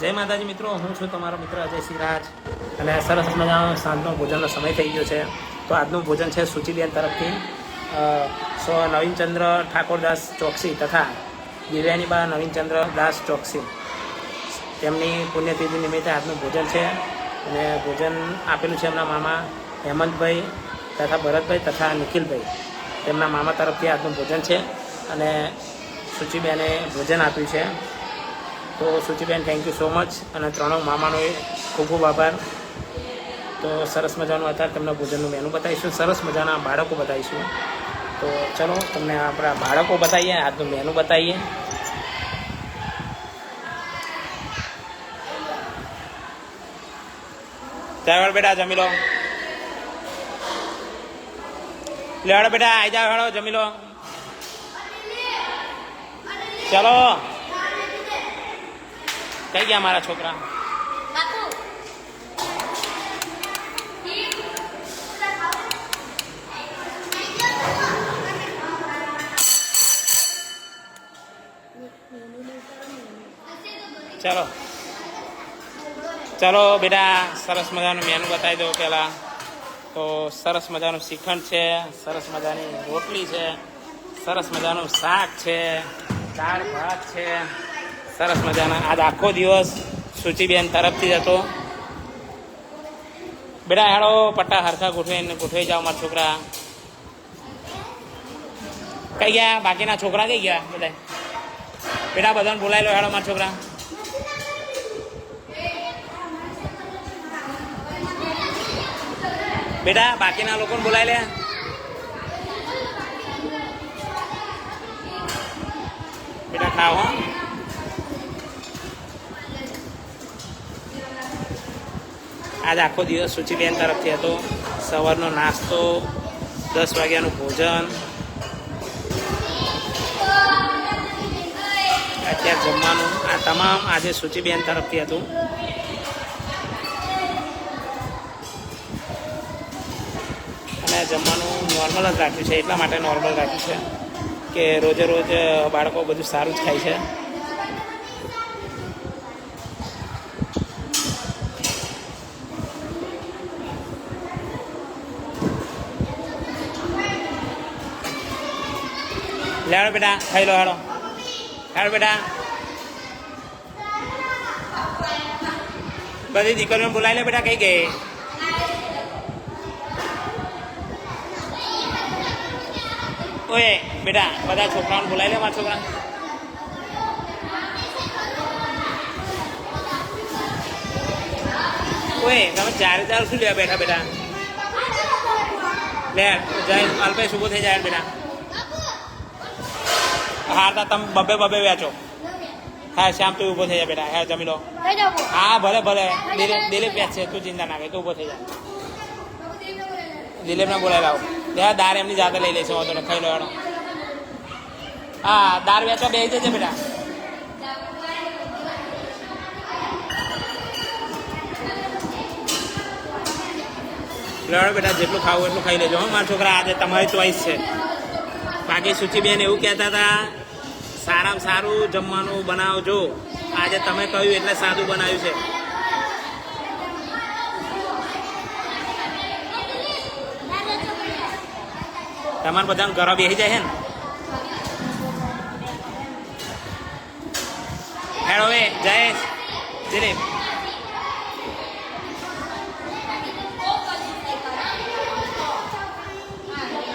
જય માતાજી મિત્રો, હું છું તમારો મિત્ર અજય સિરાજ. અને સરસ મજાનો સાંજનો ભોજનનો સમય થઈ ગયો છે. તો આજનું ભોજન છે સુચિબેન તરફથી. સો નવીનચંદ્ર ઠાકોરદાસ ચોકસી તથા દિવ્યાનીબા નવીનચંદ્ર દાસ ચોકસી. તેમની પુણ્યતિથિ નિમિત્તે આજનું ભોજન છે. અને ભોજન આપેલું છે એમના મામા હેમંતભાઈ તથા ભરતભાઈ તથા નિખિલભાઈ. તેમના મામા તરફથી આજનું ભોજન છે. અને સુચિબેને ભોજન આપ્યું છે. તો Suchiben thank you so much અને ત્રણેય મામાનો ખૂબ ખૂબ આભાર. તો સરસ મજાનું અત્યારે તમને ભોજનનું મેનુ બતાવીશું. સરસ મજાના બાળકો બતાવીશું. તો ચલો તમને આપણા બાળકો બતાવીએ આજનું મેનુ બતાવીએ. ચાવડ બેટા જમી લો. લેવાડો બેટા આવી હેડો જમી લો. ચલો. કઈ ગયા મારા છોકરા? ચાલો. ચાલો બેટા સરસ મજાનું મેનુ બતાવી દો પહેલાં તો સરસ મજાનું શ્રીખંડ છે સરસ મજાની રોટલી છે સરસ મજાનું શાક છે દાળ ભાત છે. સરસ મજાના. આજ આખો દિવસ સૂચિબેન તરફથી જ હતો. બેટા, હેડો, પટ્ટા હરખા ગોઠવીને ગોઠવી જાઓ મારા છોકરા. કઈ ગયા? બાકીના છોકરા કઈ ગયા બધા બેટા, બધાને બોલાવી લો, હેડો મારા છોકરા. બેટા, બાકીના લોકોને બોલાવી લે. બેટા, ખાઓ, હો. આજ આખો દિવસ સુચિબેન તરફથી હતો. સવારનો નાસ્તો, દસ વાગ્યાનું ભોજન. અત્યારે જમવાનું, આ તમામ આજે સુચિબેન તરફથી હતું. અને જમવાનું નોર્મલ જ રાખ્યું છે, એટલા માટે નોર્મલ રાખ્યું છે કે રોજે રોજ બાળકો બધું સારું જ ખાય છે. લેડો બેટા, ખાઈ લો હેડો. હેડો બેટા. બધી દીકરીઓને બોલાવી લે બેટા કઈ ગઈ ઓએ બેટા, બધા છોકરાઓને બોલાવી લે મારા છોકરા. ઓએ તમે ચારે ચાર શું લેવા બેઠા બેટા? લે, જય, અલ્પેશ ઊભો થઈ જાય બેટા. હા તમે બબે બબે વેચો. હા શ્યામ તું ઊભો થઈ જાય બેટા. હા જમી લો. હા. ભલે ભલે. દિલીપ દિલીપ વેચશે તું ચિંતા ના કરે તું ઊભો થઈ જાય દિલીપને બોલાવી લાવો. ત્યાં દાર એમની જાતે લઈ લેશે વાંધો ને ખાઈ લેવાનો હા દાર વેચવા બે જજે બેટા. લેવડો બેટા જેટલું ખાવું એટલું ખાઈ લેજો હા. મારા છોકરા આજે તમારી ચોઈસ છે. બાકી સુચિબેન એવું કહેતા હતા, સારામાં સારું જમવાનું બનાવજો. આજે તમે કહ્યું એટલે સાદું બનાવ્યું છે. તમારે બધાને ઘરો બેસી જાય છે ને? હેડો હવે જયેશ દિલીપ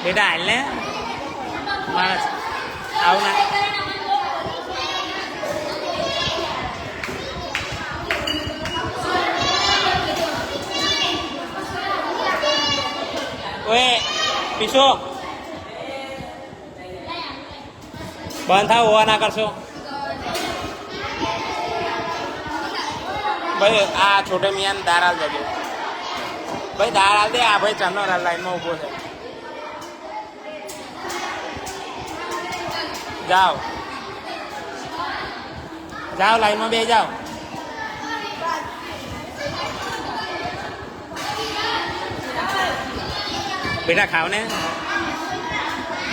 બેટા હાલ ને. માણસ આવના ઓએ પીછો બંધ થાવ હોવા ના કરશો ભાઈ, આ છોટે મિયાન દાર હાલ જજો ભાઈ દાર હાલ દે. આ ભાઈ ચાંદનો લાઈનમાં ઊભો છે. જાઓ. જાઓ, લાઈનમાં બે જાઓ. બેટા, ખાવ ને.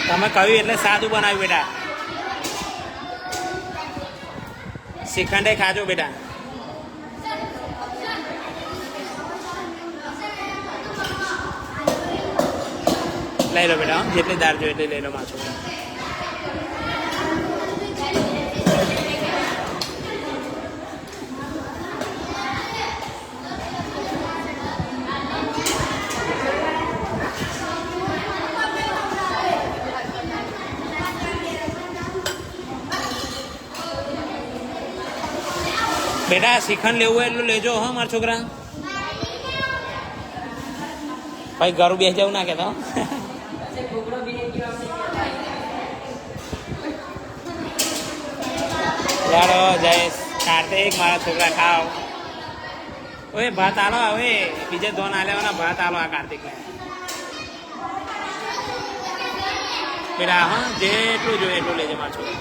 તમે કહ્યું એટલે સાદું બનાવ્યું, બેટા. શ્રીખંડે ખાજો, બેટા. લઈ લો, બેટા જેટલી દાળ જોઈએ એટલી લઈ લો માછું બેટા શ્રીખંડ લેવું હોય એટલું લેજો હો મારા છોકરા. ભાઈ, ઘરું બેસી જવું ના કેતા. ચાલો જયેશ, કાર્તિક, મારા છોકરા ખાવ ઓએ ભાત આલો હવે બીજે ધોન આલેવાના ભાત આલો આ કાર્તિકને. બેટા, હા, જેટલું જોઈએ એટલું લેજે મારા છોકરા.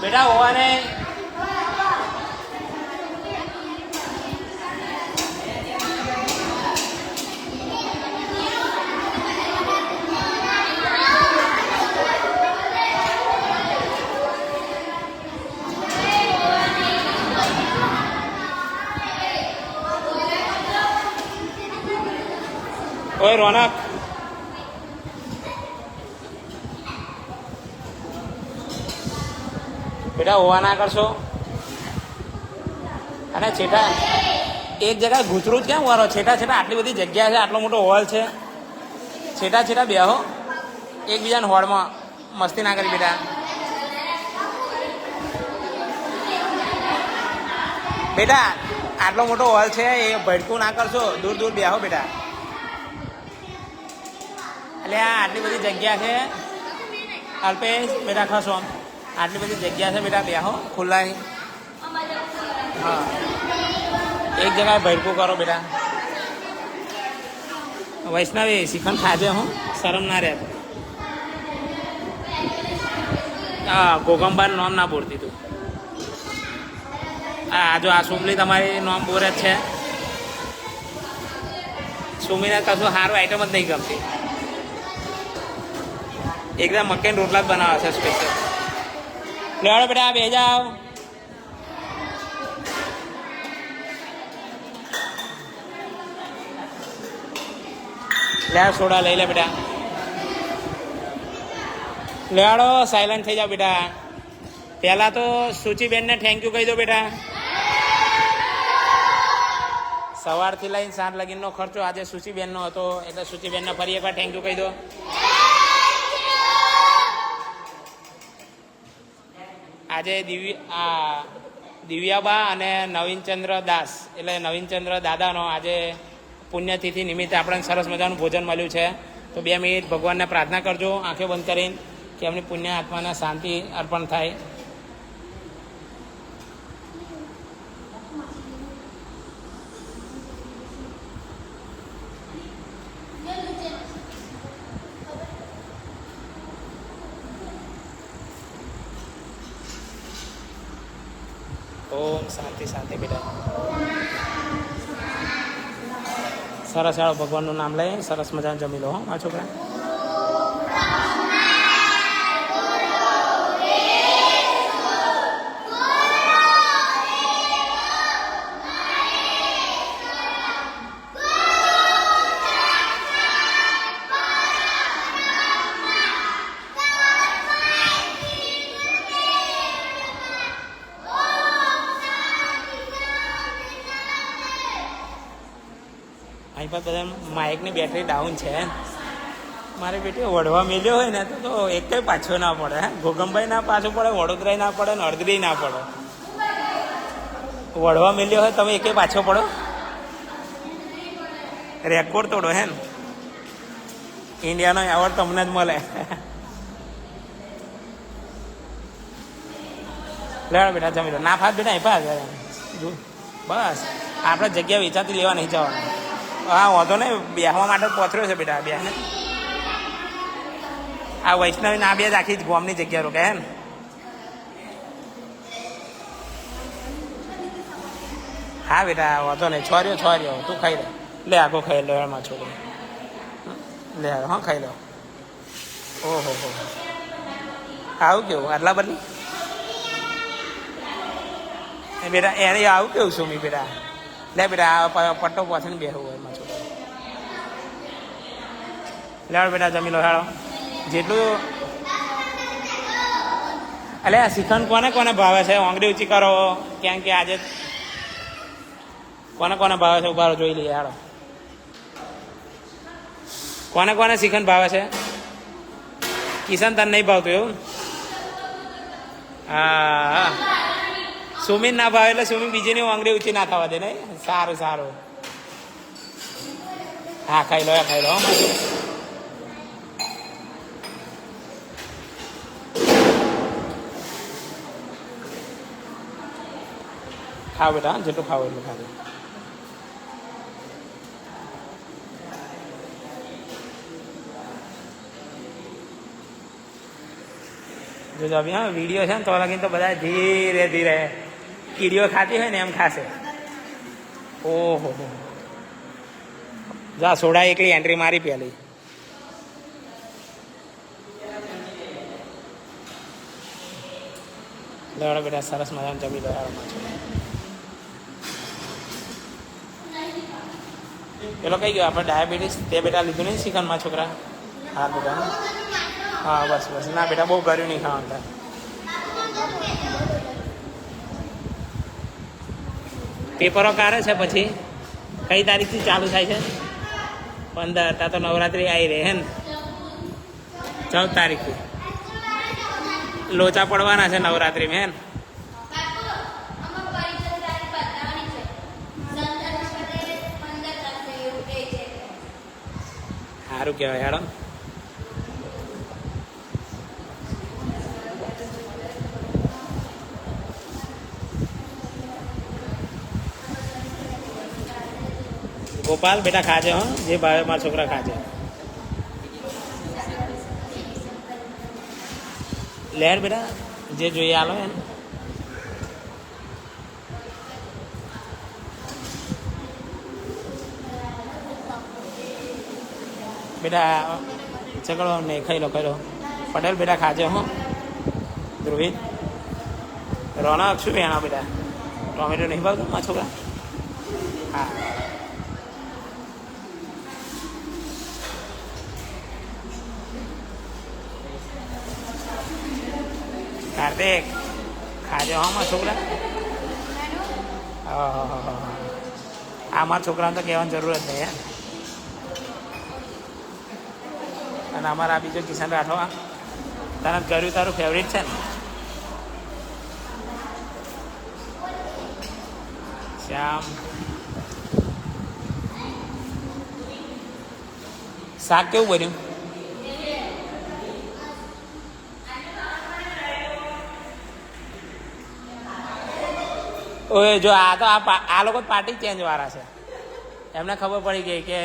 બેટા હોવાને ઓય રોનક બેટા હોવા ના કરશો? અને છેટા, એક જગ્યાએ ગુજરું જ કેમ વારો? છેટા છેટા, આટલી બધી જગ્યા છે, આટલો મોટો હોલ છે. છેટા છેટા બેહો એકબીજાના હોળમાં મસ્તી ના કરી બેટા. બેટા, આટલો મોટો હોલ છે, એ ભડકું ના કરશો. દૂર દૂર બેહો બેટા. એટલે આ આટલી બધી જગ્યા છે. અલ્પેશ, બેટા ખસો આટલી બધી જગ્યા છે બેટા, બેહો. ખુલ્લાય હા. એક જગ્યાએ ભરપૂર કરો બેટા. વૈષ્ણવી શ્રીખંડ ખાજે હું. શરમ ના રહે. હા, ગોગંબાનું નામ ના બોલતી તું. હા જો, આ સુમલી તમારી નામ બોરે જ છે. સુમીને કશું સારું આઈટમ જ નહીં ગમતી. એકદમ મકેન રોટલા જ બનાવે છે સ્પેશિયલ લેવાડો બેટા બે જાઓ લે સોડા લઈ લે બેટા. લેવાડો સાયલન્ટ થઈ જાઓ બેટા. પહેલાં તો સુચિબેનને થેન્ક યુ કહી દો બેટા. સવારથી લઈને સાંજ લગીનનો ખર્ચો આજે સુચિબેનનો હતો, એટલે સુચિબેનને ફરી એકવાર થેન્ક યુ કહી દો. આજે દિવ્ય આ દિવ્યાબા અને નવીનચંદ્ર દાસ, એટલે નવીનચંદ્ર દાદાનો આજે પુણ્યતિથિ નિમિત્તે આપણને સરસ મજાનું ભોજન મળ્યું છે. તો બે મિનિટ ભગવાનને પ્રાર્થના કરજો, આંખો બંધ કરીને, કે એમની પુણ્ય આત્માને શાંતિ અર્પણ થાય. ઓમ શાંતિ શાંતિ બેટા. સરસ, ચાલો ભગવાનનું નામ લઈ સરસ મજાનું જમી લો હા છોકરા. અહીં પર બધા માઇકની બેટરી ડાઉન છે. મારી બેટી વડવા મેલ્યો હોય ને તો એક પાછો ના પડે ગોગમભાઈ ના પાછો પડે, વડોદરાય ના પડે, ને અડદરી ના પડે. વડવા મેલ્યો હોય તમે એકે પાછો પડો. રેકોર્ડ તોડો, હે ને? ઇન્ડિયાનો એવોર્ડ તમને જ મળે. લેવા બેટા, જમી લો. ના ફાત બેટા એ પાસ બસ. આપણે જગ્યા વેચાતી લેવા નહીં જવાનું. હા, વાંધો નહીં. બેસવા માટે પહોંચ્યો છે બેટા બે આ વૈષ્ણવી ના બે જ ગોમની જગ્યા રોકે હે હા બેટા, વાંધો નહીં. છોર્યો છોર્યો. તું ખાઈ લે. લે આખો ખાઈ લો એમાં છોકરો. લે હા, ખાઈ લો. ઓહો, હો. આવું કેવું? આટલા બદલી? બેટા, એને આવું કેવું છું મી બેટા? લે બેટા પટ્ટો પાછળ બેહવું હોય એમાં છોકરો લેવડ બેટા જમી લો, હેળો. જેટલું એટલે આ શ્રીખંડ કોને કોને ભાવે છે? ઓંગળી ઊંચી કરો. કેમ કે આજે કોને કોને ભાવે છે? ઉભારો જોઈ લઈએ હાલો કોને કોને શ્રીખંડ ભાવે છે? કિશન, તને નહીં ભાવતું એવું? હા. સુમિન ના ભાવે એટલે સુમીન બીજીની ઓંગળી ઊંચી ના થવા દે, નહીં? સારું સારું. હા, ખાઈ લો ખાઈ લો બેટા હા, જેટલું ખાવ એટલું ખાજો જોજો હા વીડિયો છે ને તો લગીને તો બધા ધીરે ધીરે કીડીઓ ખાતી હોય ને એમ ખાશે. ઓહો જા સોડા એકલી એન્ટ્રી મારી પેલી. લેવડો બેટા સરસ મજાનું જમી લો યાર માછો પેલો કઈ ગયો, આપણે ડાયાબિટીસ તે બેટા લીધું નહીં ચિકનમાં છોકરા. હા, બેટા. હા, બસ બસ. ના, બેટા, બહુ કર્યું નહીં ખાવાનું. પેપરો કારે છે પછી. કઈ તારીખથી ચાલુ થાય છે? પંદર તા તો નવરાત્રિ આવી રહે હે ને. ચૌદ તારીખથી. લોચા પડવાના છે નવરાત્રિમાં, હે ને? સારું કહેવાય હેડો ગોપાલ બેટા ખાજે હો જે ભાવે મારા છોકરા ખાજે લેર બેટા જે જોઈએ આલો એને બેટા ચકડો નહીં ખાઈ લો ખાઈ પટેલ બેટા ખાજે હો. ધ્રુવિત રોનક શું વેણા બેટા? ટોમેટો નહીં ભાવતો મા છોકરા? હા. કાર્તિક ખાજો હા મારા છોકરા? આહાહાહા. આ મારા છોકરાને તો કહેવાની જરૂર જ નહીં, હે. અને અમારા આ બીજો કિશન રાઠવા તને કર્યું તારું ફેવરિટ છે ને? શ્યામ. શાક કેવું બન્યું? ઓય, જો આ તો આ લોકો પાર્ટી ચેન્જ વાળા છે. એમને ખબર પડી ગઈ કે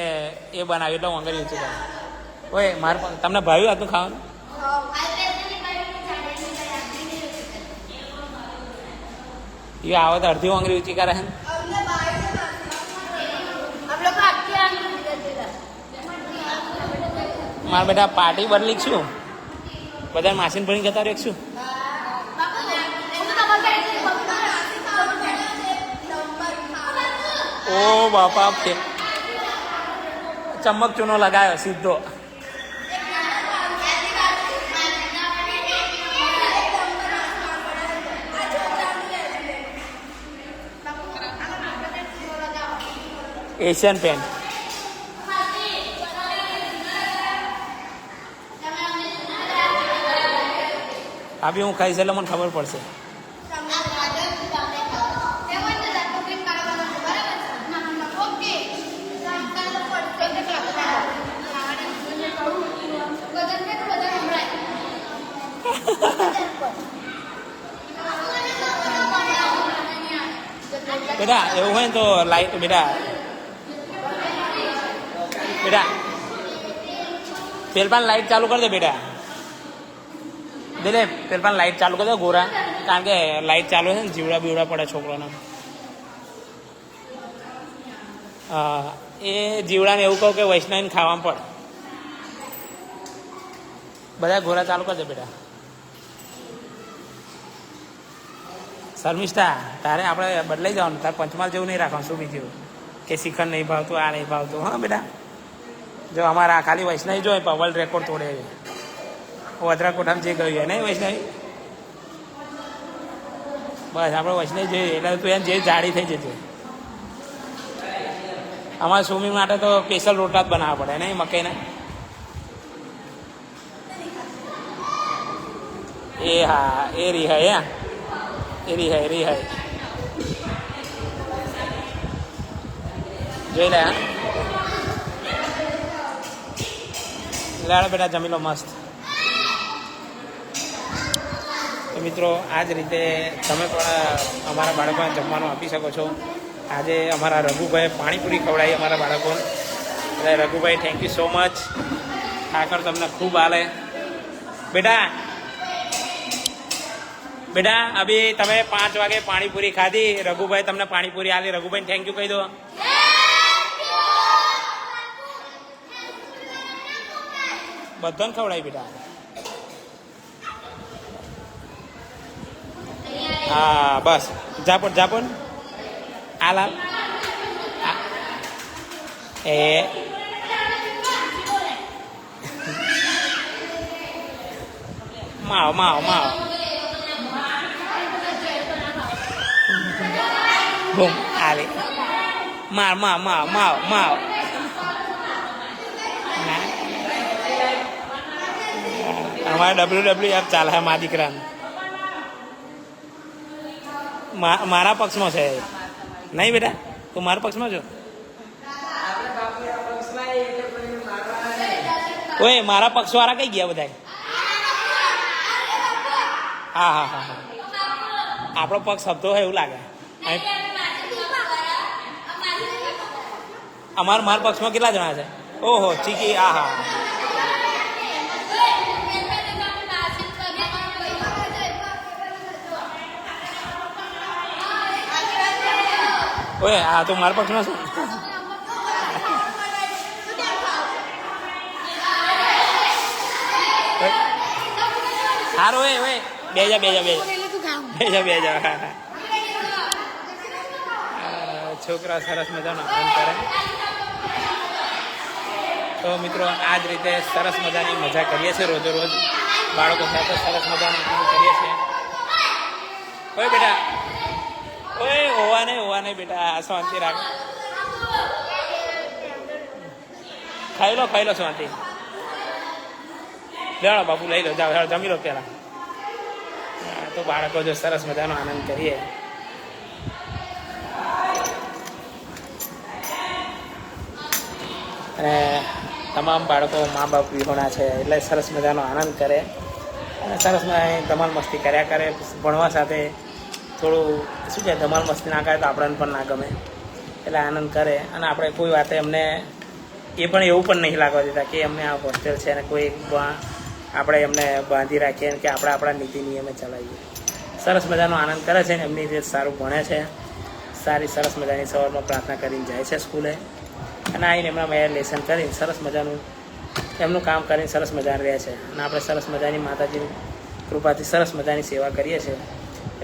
એ બનાવ્યું, એટલે હું કરું ઓય, મારે તમને ભાવ્યું હતું ખાવાનું? એ તો અડધી આંગળી ઊંચી કરે ને? મારા બેટા પાર્ટી બદલી છું બધા માસીન ભણી જતા રહે છું ઓ બાપા ચમક ચૂનો લગાયો સીધો. એશિયન પેન્ટ આપી હું ખાઈશ એટલે મને ખબર પડશે. બેટા, એવું હોય ને તો લાઈટ બેટા બેટા. પેલપાન લાઈટ ચાલુ કરી દે બેટા. દે દે પેલપાન લાઈટ ચાલુ કરી દે ગોરા. કારણ કે લાઈટ ચાલુ છે ને, જીવડા બીવડા પડે છોકરાને. એ જીવડાને એવું કહું કે વૈષ્ણવીને ખાવામાં પડ. બધા ઘોરા ચાલુ કરજે બેટા. શર્મિષ્ઠા, તારે આપણે બદલાઈ જવાનું, તારે પંચમાલ જેવું નહીં રાખવાનું, શું બીજું? કે શિખર નહીં ભાવતું, આ નહીં ભાવતું. હા, બેટા. જો અમારા ખાલી વૈષ્ણવી જો વર્લ્ડ રેકોર્ડ તોડે. છે વડરા કોઠામાં જે ગયું હોય ને વૈષ્ણવી? બસ, આપણે વૈષ્ણવી જોઈએ, એટલે તું એને જે જાડી થઈ જજે. અમારા સ્વિમિંગ માટે તો સ્પેશિયલ રોટલા જ બનાવવા પડે, નહીં, મકાઈના? એ હા, એ રિહાય હે. એ રિહાય રિહાય જોઈ લે, હા. લાડ બેટા જમી લો મસ્ત. તો મિત્રો આ જ રીતે તમે પણ અમારા બાળકોને જમવાનું આપી શકો છો. આજે અમારા રઘુભાઈ પાણીપુરી ખવડાવી અમારા બાળકોને. એટલે Raghubhai thank you so much Thakar તમને ખૂબ હાલે બેટા બેટા, અભી તમે પાંચ વાગે પાણીપુરી ખાધી. રઘુભાઈ તમને પાણીપુરી આલી. રઘુભાઈ થેન્ક યુ કહી દો. બધાને ખવડાવી બેટા હા બસ જાપન જાપન હાલ હાલ આ. એ માવ માવ માવ બૂમ આવે માર માવ માવ માવ માવ ના અમારે ડબલ્યુ ડબલ્યુ એફ ચાલે છે મા દીકરાને. મારા પક્ષમાં છે નહીં બેટા? તું મારા પક્ષમાં છો? ઓય, મારા પક્ષવાળા કઈ ગયા બધા હા હા હા હા. આપણો પક્ષ શબ્દો હોય એવું લાગે. અમાર, મારા પક્ષમાં કેટલા જણા છે? ઓહો, ચીકી આ હા. ઓય આ તો મારા પક્ષમાં છે હારો એ ઓય. બે જા બે જા બે બે જા બે જા. હા, હા. આ છોકરા સરસ મજાનો આનંદ કરે. તો મિત્રો આ જ રીતે સરસ મજાની મજા કરીએ છીએ રોજે રોજ. બાળકો સાથે સરસ મજાનું કરીએ છીએ. કોઈ બેટા. ઓય, હોવા નહીં હોવા નહીં બેટા શાંતિ રાખ. ખાઈ લો ખાઈ લો શાંતિ. જાઓ બાપુ, લઈ લો, જાઓ જમી લો પહેલાં તો બાળકો જો સરસ મજાનો આનંદ કરીએ. અને તમામ બાળકો મા બાપ વિહોણા છે, એટલે સરસ મજાનો આનંદ કરે. અને સરસ મજાની ધમાલ મસ્તી કર્યા કરે, ભણવા સાથે થોડું, શું છે, ધમાલ મસ્તી ના કરે તો આપણને પણ ના ગમે. એટલે આનંદ કરે. અને આપણે કોઈ વાતે એમને એ પણ એવું પણ નહીં લાગવા દેતા કે અમને આ હોસ્ટેલ છે અને કોઈ આપણે એમને બાંધી રાખીએ કે આપણે આપણા નીતિ નિયમે ચલાવીએ. સરસ મજાનો આનંદ કરે છે ને. એમની રીતે સારું ભણે છે. સારી સરસ મજાની સવારમાં પ્રાર્થના કરીને જાય છે સ્કૂલે. અને આવીને એમના મેં લેસન કરીને સરસ મજાનું એમનું કામ કરીને સરસ મજાનું રહે છે. અને આપણે સરસ મજાની માતાજીની કૃપાથી સરસ મજાની સેવા કરીએ છીએ.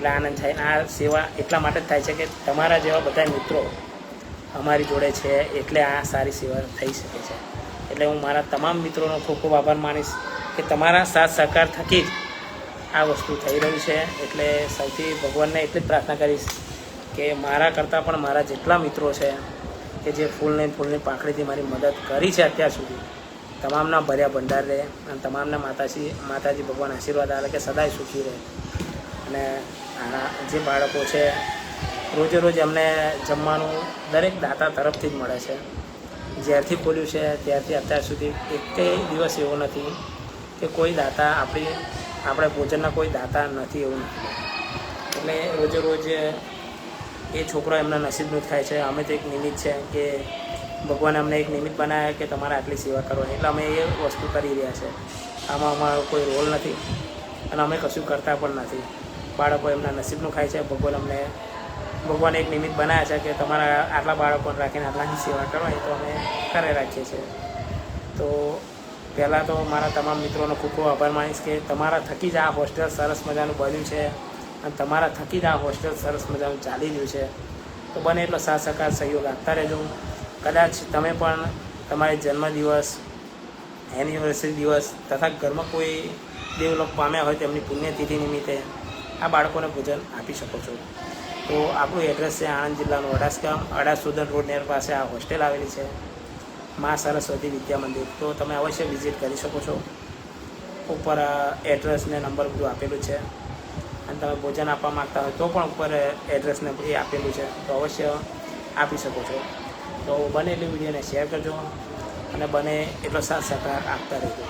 એટલે આનંદ થાય. આ સેવા એટલા માટે જ થાય છે કે તમારા જેવા બધા મિત્રો અમારી જોડે છે એટલે આ સારી સેવા થઈ શકે છે. એટલે હું મારા તમામ મિત્રોનો ખૂબ ખૂબ આભાર માનીશ કે તમારા સાથ સહકાર થકી જ આ વસ્તુ થઈ રહ્યું છે. એટલે સૌથી ભગવાનને એટલી જ પ્રાર્થના કરીશ કે મારા કરતાં પણ મારા જેટલા મિત્રો છે કે જે ફૂલને ફૂલની પાંખડીથી મારી મદદ કરી છે અત્યાર સુધી, તમામના ભર્યા ભંડાર રહે અને તમામના માતાજી માતાજી ભગવાન આશીર્વાદ આવે કે સદાય સુખી રહે. અને આના જે બાળકો છે, રોજે રોજ એમને જમવાનું દરેક દાતા તરફથી જ મળે છે. જ્યારથી ખોલ્યું છે, ત્યારથી અત્યાર સુધી એકેય દિવસ એવો નથી કે કોઈ દાતા આપણી, આપણે ભોજનના કોઈ દાતા નથી એવું એટલે રોજે રોજ એ છોકરો એમના નસીબનું થાય છે. અમે તો એક નિમિત્ત છે કે ભગવાને અમને એક નિમિત્ત બનાવ્યા કે તમારે આટલી સેવા કરવાની. એટલે અમે એ વસ્તુ કરી રહ્યા છે. આમાં અમારો કોઈ રોલ નથી અને અમે કશું કરતા પણ નથી. બાળકો એમના નસીબનું ખાય છે. ભગવાન અમને, ભગવાને એક નિમિત્ત બનાવ્યા છે કે તમારા આટલા બાળકોને રાખીને આટલાની સેવા કરવાની તો અમે કરે રાખીએ છીએ. તો પહેલાં તો મારા તમામ મિત્રોનો ખૂબ ખૂબ આભાર માનીશ કે તમારા થકી જ આ હોસ્ટેલ સરસ મજાનું બન્યું છે અને તમારા થકી જ આ હોસ્ટેલ સરસ મજાનું ચાલી રહ્યું છે. તો બને એટલો સાથ સહકાર સહયોગ આપતા રહેજો. કદાચ તમે પણ તમારી જન્મદિવસ એનિવર્સરી દિવસ તથા ઘરમાં કોઈ ડેવલપ પામ્યા હોય તેમની પુણ્યતિથિ નિમિત્તે આ બાળકોને ભોજન આપી શકો છો. તો આપણું એડ્રેસ છે આણંદ જિલ્લાનું અડાસ ગામ રોડ નેર પાસે આ હોસ્ટેલ આવેલી છે. મા સરસ્વતી વિદ્યા મંદિર. તો તમે અવશ્ય વિઝિટ કરી શકો છો. ઉપર એડ્રેસ ને નંબર બધું આપેલું છે. અને તમે ભોજન આપવા માગતા હોય તો પણ ઉપર એડ્રેસ ને એ આપેલું છે. તો અવશ્ય આપી શકો છો. તો બને એટલી વિડીયોને શેર કરજો અને બને એટલો સાથ સહકાર આપતા રહેજો.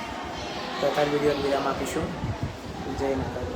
તો અત્યારે વીડિયો વિરામ આપીશું. જય માતાજી.